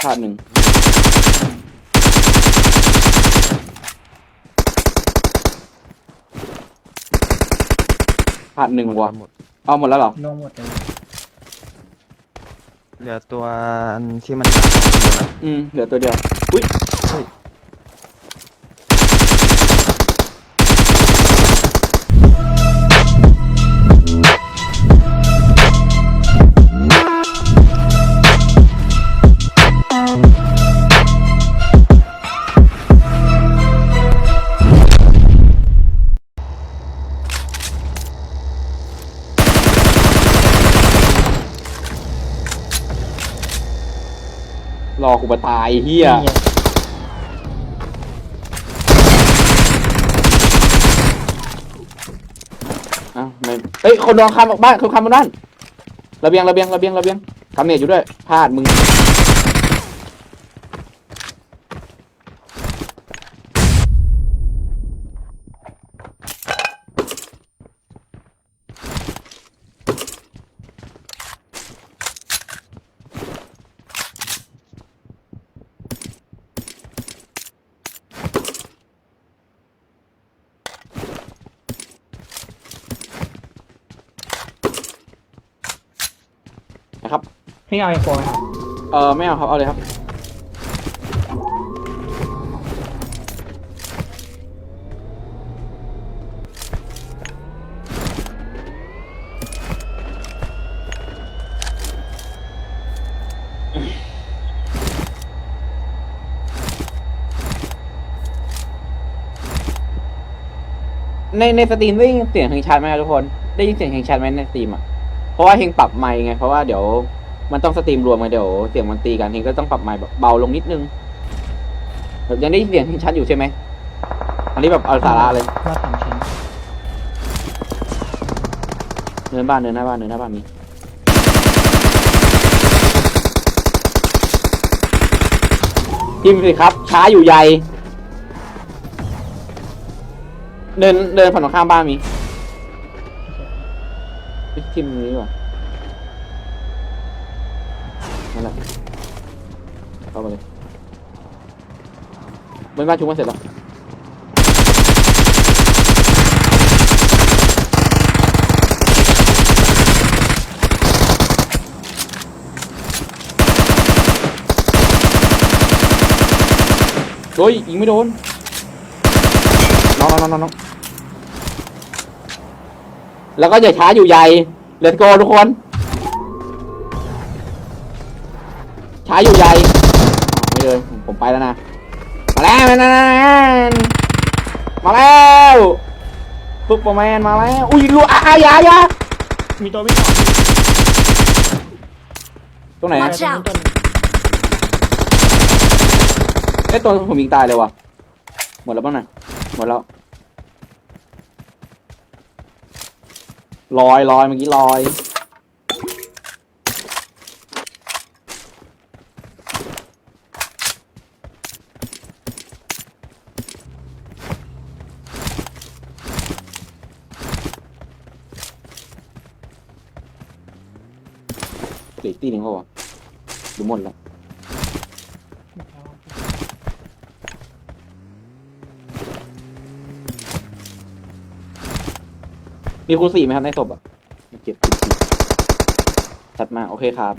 พลาดหนึ่งพลาดหนึ่งวะหมดเอาหมดแล้วเหรอลงหมดเลยเหลือตัวอันที่มันตัดออกมาแล้วอืมเหลือตัวเดียวอุ้ย กูมาตายเฮียอ้าวไม่เอ้ยคนนอนคำออกบ้านคนคำบนบ้านระเบียงระเบียงระเบียงระเบียงคำเนตอยู่ด้วยพลาดมึง พี่เอาไอโฟนไหมครับเออไม่เอาครับ เอาเลยครับ ในในสตรีมได้ยินเสียงเพลงชัดไหมครับทุกคน ได้ยินเสียงเพลงชัดไหมในสตรีมอะ เพราะว่าเฮงปรับไมค์ไง เพราะว่าเดี๋ยว มันต้องสตรีมรวมไงเดี๋ยวเสียงมันตีกันเฮงก็ต้องปรับไมค์แบบเบาลงนิดนึงยังได้ยินเสียงเพลงชัดอยู่ใช่ไหมอันนี้แบบเอาสาระเลยว่าสามชิ้นเนินบ้านเนินหน้าบ้านเนินหน้าบ้านมีพิมพ์สิครับ ช้าอยู่ใหญ่เดินเดินฝั่งตรงข้ามบ้านมีเฮ้ยทิมนี้ดีกว่า นั่นแหละเข้ามาเลยบนบ้าชุบมาเสร็จแล้วโอ้ยยิงไม่โดนน้องน้องน้องน้องแล้วก็อย่าช้าอยู่ใหญ่ Let's go ทุกคน ช้าอยู่ใหญ่อ้าวไม่เลยผมไปแล้วนะ มาแล้วมาแล้วมาแล้วซุปเปอร์แมนมาแล้ว อุ้ยรัวอาอยาอยามีตัววิ่งออกตรงไหน Watch out ต้นไอ้ยตัวผมยิงตายเลยว่ะ หมดแล้วบ้างนะหมดแล้วลอยลอยเมื่อกี้ลอย เหลืออีกตีหนึ่งเขาวะหรือหมดแล้วมีคูณสี่ไหมครับในศพอะเก็บคูณสี่ชัดมากโอเคครับ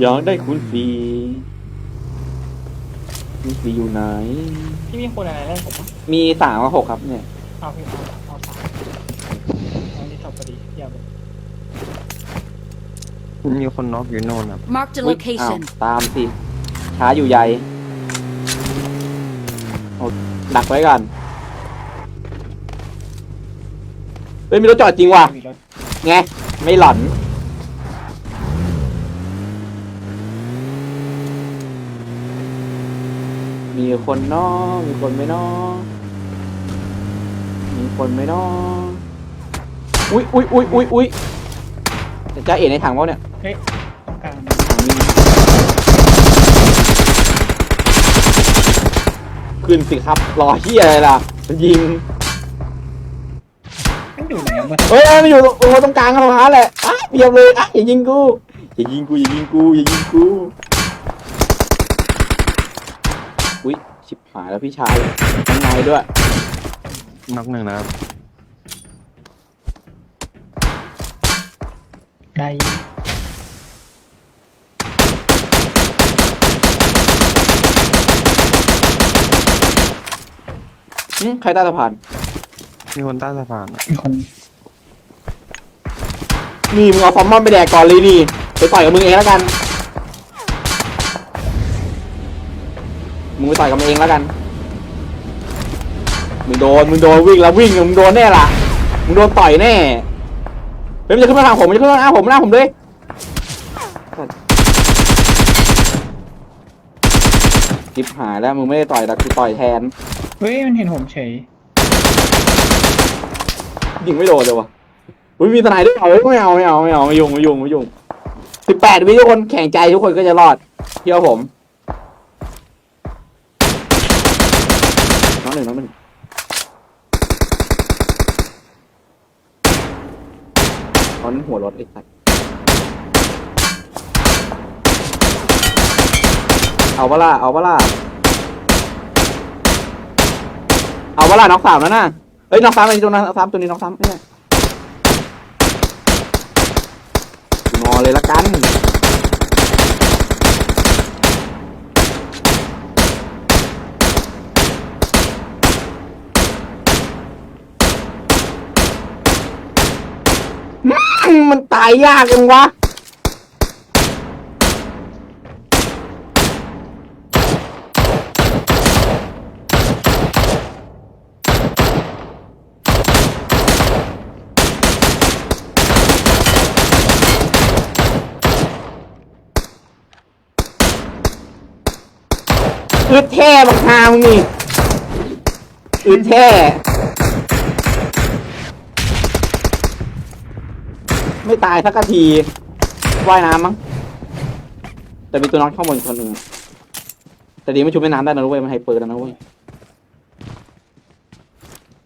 อยากได้คูณสี่คูณสี่อยู่ไหนพี่มีคนอะไรได้ผมปะมีสามกับหกครับเนี่ย เอาพี่เอาเอาสามเอาที่สอบพอดีเยี่ยมเลย มีคนน็อกอยู่โน่นครับ Marked a อุ๊ยอ้าว location. ตามสิ ช้าอยู่ใหญ่เอาดักไว้ก่อนเฮ้ยมีรถจอดจริงว่ะ มีรถไง ไม่หลอน มีคนนอมีคนไม่นอมีคนไม่นออุ้ยอุ้ยอุ้ยอุ้ยอุ้ยจะจ้าเอ๋ในถังวะเนี่ย เฮ้ยตรงกลางถังมีขึ้นสิครับ รอเฮียอะไรล่ะมันยิง มันอยู่ไหนอะมันเฮ้ยมันอยู่ตรงตรงกลางของร้านแหละอะเบียบเลยอะอย่ายิงกู อย่ายิงกู อย่ายิงกู อย่ายิงกู อุ้ยชิบหายแล้วพี่ชายยังไงด้วยน็อกหนึ่งนะครับ ได้ หึใครใต้สะพาน มีคนใต้สะพานอะมีคนนี่มึงเอาฟอร์มอนไปแดกก่อนเลยนี่ไปต่อยกับมึงเองแล้วกัน มึงไปต่อยกับมึงเองแล้วกัน มึงโดน มึงโดนวิ่งแล้ววิ่งมึงโดนแน่ล่ะ มึงโดนต่อยแน่เฮ้ยมันจะขึ้นมาทางผมมันจะขึ้นมาหน้าผมหน้าผมเลยจิบหายแล้วมึงไม่ได้ต่อยแต่กูต่อยแทน เฮ้ยมันเห็นผมเฉยยิงไม่โดนเลยวะอุ้ยมีทนายด้วยเอเฮ้ยไม่เอาไม่เอาไม่เอาไม่ยุ่งไม่ยุ่งไม่ยุ่งสิบแปดวิทุกคนแข่งใจทุกคนก็จะรอดเชื่อผมน้องหนึ่งน้องหนึ่งตอนนั้นหัวรถไอ้สัตว์เอาเวล่าเอาเวล่า เอาเวล่าน็อกสามแล้วนะเอ้ยน็อกสามไอ้ตัวนั้นน็อกสามตัวนี้น็อกสามไม่ใช่งอเลยละกันมมันตายยากจังวะ อึดแท่บักฮามึงนี่อึดแท่ไม่ตายสักทีว่ายน้ำมั้งแต่มีตัวน้องข้างบนคนหนึ่งแต่ดีไม่ชุบแม่น้ำได้นะเว้ยมันไฮเปอร์แล้วนะเว้ย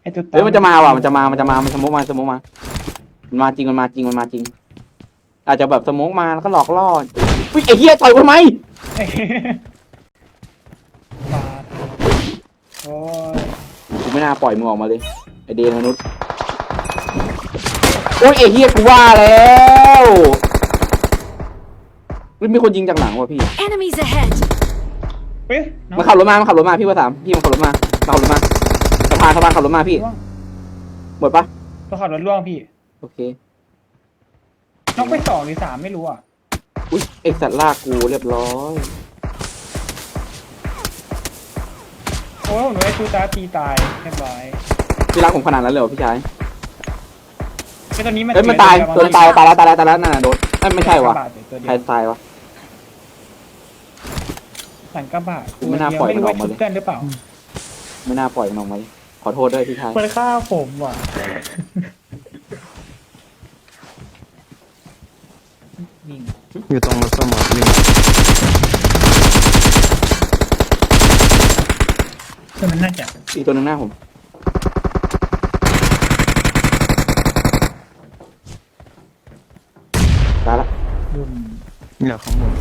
ไอ้ตัวเฮ้ยมันจะมาว่ะมันจะมา มันจะมา มันสโมกมาสโมกมา มันมาจริง มันมาจริง มันมาจริง อาจจะแบบสโมกมาแล้วก็หลอกล่ออุ้ยไอ้เหี้ยต่อยกูทำไม โอ้ยกูไม่น่าปล่อยมึงออกมาเลย ไอเดนมนุษย์โอ้ยไอเฮียกูว่าแล้วเฮ้ยมีคนยิงจากหลังว่ะพี่ Enemies ahead! เฮ้ยน้องมันขับรถมามันขับรถมาพี่ว่าสามพี่มันขับรถมามันขับรถมาสะพานสะพานขับรถมาพี่ ล่วงหมดปะตัวขับรถล่วงพี่ โอเค น้องไปสองหรือสามไม่รู้อะ อุ้ยไอสัตว์ลากกูเรียบร้อย โอ้ยผมไอ้ตูตาตีตายเรียบร้อยพี่รักผมขนาดนั้นเลยเหรอพี่ชายไอ้ตัวนี้มันเอ้ยมันตายตัวนั้นตายตายแล้วตายแล้วตายแล้วนั่นน่ะโดนเอ้ยไม่ใช่วะกรบาดเดี๋ยวตัวเดีใครยวตายวะหลังกระบะกูไม่น่าปล่อยไม่รู้มันอว่าอกมาชุเลยบเพื่อนหรือเปล่าไม่น่าปล่อยมันออกมาเลยขอโทษด้วยพี่ชายมันฆ่าผมว่ะนี่อยู่ตรงรถส้มครับวิ่ง คือมันน่าจะอีกตัวหนึงหน้าผม ตายละดุมเหลือข้างบน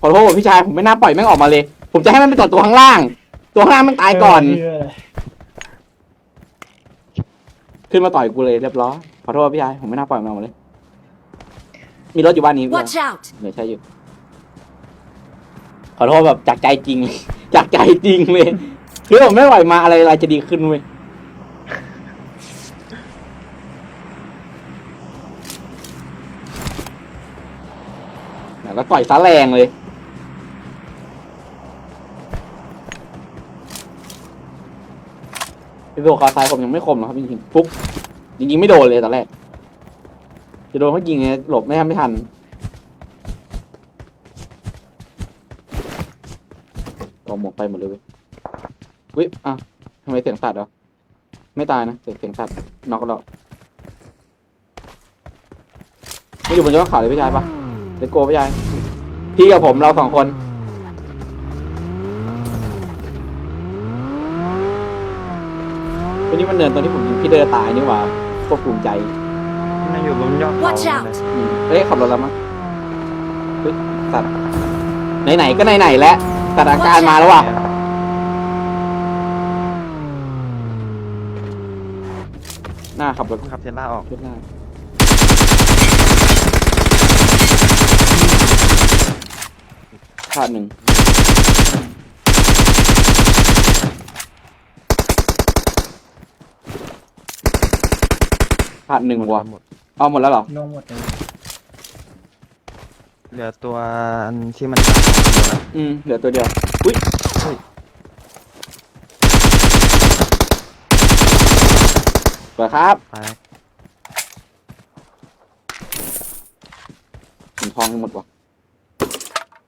ขอโทษพี่ชายผมไม่น่าปล่อยแม่งออกมาเลย ผมจะให้มันไปต่อตัวข้างล่าง ตัวข้างล่างมันตายก่อนเชื่อเลยขึ้นมาต่อยกูเลยเรียบร้อยขอโทษพี่ชายผมไม่น่าปล่อยมันออกมาเลย มีรถอยู่บ้านนี้ด้วย Watch out! เดี๋ยวใช่อยู่ ขอโทษแบบจากใจจริงเลย จากใจจริงเลย คือผมไม่ปล่อยมาอะไรอะไรจะดีขึ้นเว้ยแล้วต่อยซะแรงเลย โดคาซายผมยังไม่คมหรอกครับจริงๆฟุกจริงๆไม่โดนเลยตอนแรก จะโดนเขายิงไงหลบไม่ทันไม่ทันกองหมวกไปหมดเลยเว้ย วิอะทำไมเสียงสัตว์เหรอ ไม่ตายนะเสียงเสียงสัตว์น็อกแล้วไม่อยู่บนยอดเขาเลยพี่ชายปะเลโก้พี่ชายพี่กับผมเราสองคน วันนี้มันเนินตอนที่ผมยิงพี่เดอตายนี่หว่าโคตรภูมิใจน่าอยู่บนยอดเขา Watch เลย out อืมเอ้ยขับรถแล้วมั้งเฮ้ยสัตว์ไหนๆก็ไหนๆแล้วสถานการณ์มาแล้วว่ะ หน้าขับรถขับเทสล่าออกขึ้นหน้าพลาดหนึ่งพลาดหนึ่งวะหมดเอาหมดแล้วเหรอลงหมดเลยเหลือตัวอันที่มันจับของมันอยู่นะอืมเหลือตัวเดียวอุ้ยเฮ้ย วยครับไปถุนทองหมดวะ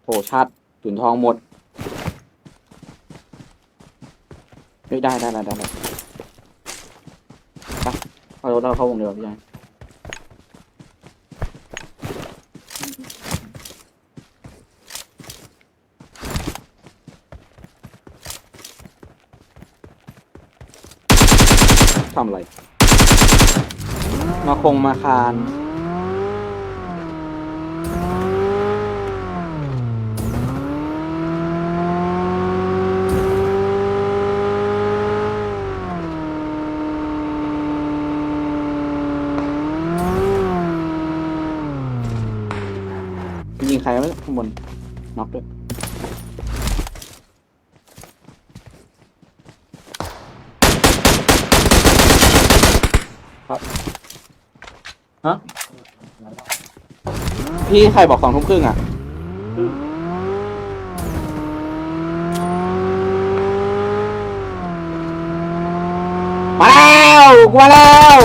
โหชาติถุนทองหมดเฮ้ยได้ได้ได้ได้ได้ไปเอารถเราเข้าวงเดียวาพี่ยายทำอะไร มาคงมาคาน ยิงใครไว้ข้างบนน็อกด้วยครับ ฮะ พี่ใครบอกสองทุ่มครึ่งอะมาแล้วกูมาแล้ว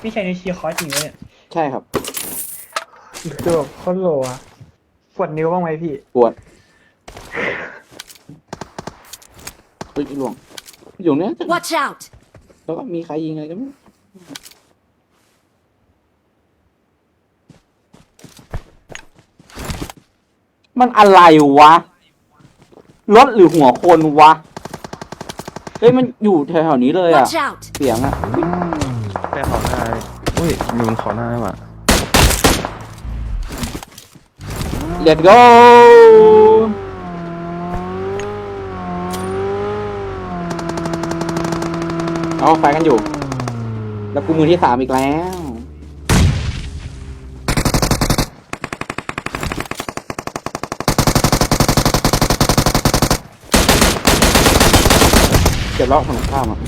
พี่ชายในเชียร์คอร์สจริงไหมเนี่ยใช่ครับอีกตัวโคตรโลอะปวดนิ้วบ้างไหมพี่ ปวด เฮ้ยหลวงอยู่เนี้ย Watch out! แล้วก็มีใครยิงอะไรกันไม่รู้มันอะไรวะ รถหรือหัวคนวะ เฮ้ย มันอยู่แถวๆนี้เลยอะ Watch out! เสียงอะแต่ขอหน้าอุ้ยอยู่บนขอหน้าว่ะ Let's go เอาไฟกันอยู่ แล้วกูมือที่สามอีกแล้ว เก็บล็อกของข้ามอะ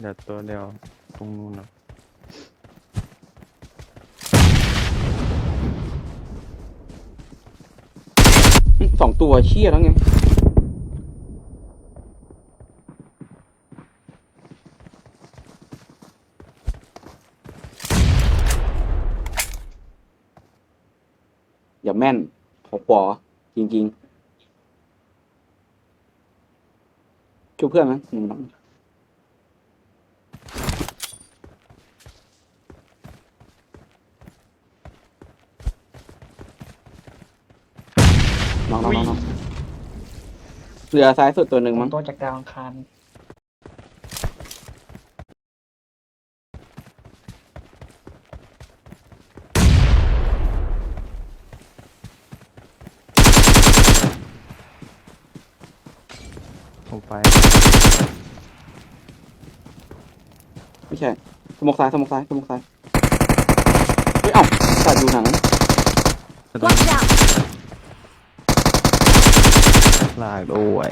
เดี๋ยวตัวเดียวตรงนู้นนะ สอง ตัวเชี่ยแล้วไงอย่าแม่นขอปอจริงๆช่วยเพื่อนไหมหนึ่งน้ องน้องน้องน้องน้องเรือซ้ายสุดตัวหนึ่งมั้งตัวจากดาวอังคารผมไปไม่ใช่สมกซ้ายสมกซ้ายสมกซ้ายเฮ้ยเอ้าสัตว์อยู่หนังจะต้อง Watch out! ลากด้วย